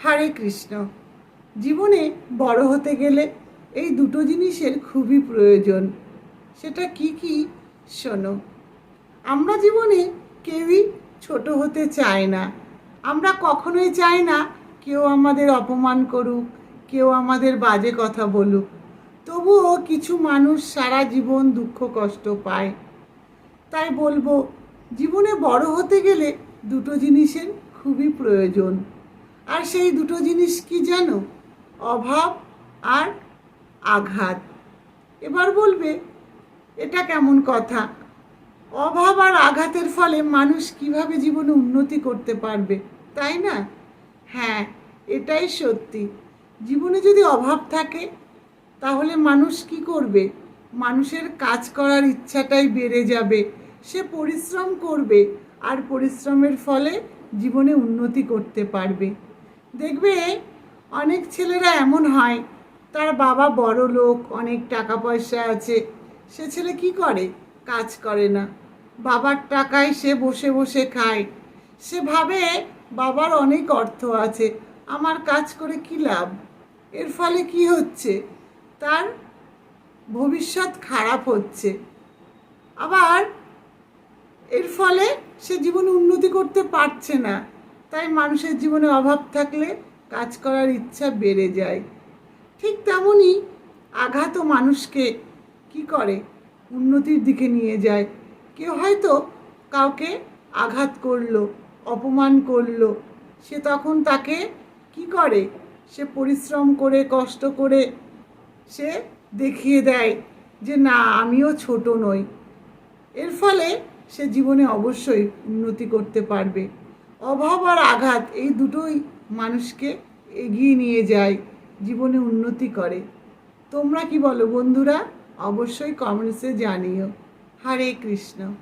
হরে কৃষ্ণ। জীবনে বড় হতে গেলে এই দুটো জিনিসের খুবই প্রয়োজন। সেটা কি কি? শোনো, আমরা জীবনে কেউই ছোট হতে চায় না। আমরা কখনোই চাই না কেউ আমাদের অপমান করুক, কেউ আমাদের বাজে কথা বলুক। তবুও কিছু মানুষ সারা জীবন দুঃখ কষ্ট পায়। তাই বলব, জীবনে বড় হতে গেলে দুটো জিনিসের খুবই প্রয়োজন। আর সেই দুটো জিনিস কি জানো? অভাব আর আঘাত। এবার বলবে, এটা কেমন কথা? অভাব আর আঘাতের ফলে মানুষ কীভাবে জীবনে উন্নতি করতে পারবে, তাই না? হ্যাঁ এটাই সত্যি। জীবনে যদি অভাব থাকে, তাহলে মানুষ কি করবে? মানুষের কাজ করার ইচ্ছাটাই বেড়ে যাবে। সে পরিশ্রম করবে, আর পরিশ্রমের ফলে জীবনে উন্নতি করতে পারবে। দেখবে, অনেক ছেলেরা এমন হয়। তার বাবা বড় লোক, অনেক টাকা পয়সা আছে। সে ছেলে কি করে? কাজ করে না। বাবার টাকায় সে বসে বসে খায়। সে ভাবে, বাবার অনেক অর্থ আছে, আমার কাজ করে কি লাভ? এর ফলে কি হচ্ছে? তার ভবিষ্যৎ খারাপ হচ্ছে। আবার, এর ফলে সে জীবন উন্নতি করতে পারছে না। তাই মানুষের জীবনে অভাব থাকলে কাজ করার ইচ্ছা বেড়ে যায়। ঠিক তেমনই আঘাতও মানুষকে কি করে? উন্নতির দিকে নিয়ে যায়। কেউ হয়তো কাউকে আঘাত করল, অপমান করল, সে তখন তাকে কি করে? সে পরিশ্রম করে, কষ্ট করে সে দেখিয়ে দেয় যে, না, আমিও ছোট নই। এর ফলে সে জীবনে অবশ্যই উন্নতি করতে পারবে। অভাব আর আঘাত এই দুটোই মানুষকে এগিয়ে নিয়ে যায়, জীবনে উন্নতি করে। তোমরা কি বলো বন্ধুরা? অবশ্যই কমেন্টসে জানিও। হরে কৃষ্ণ।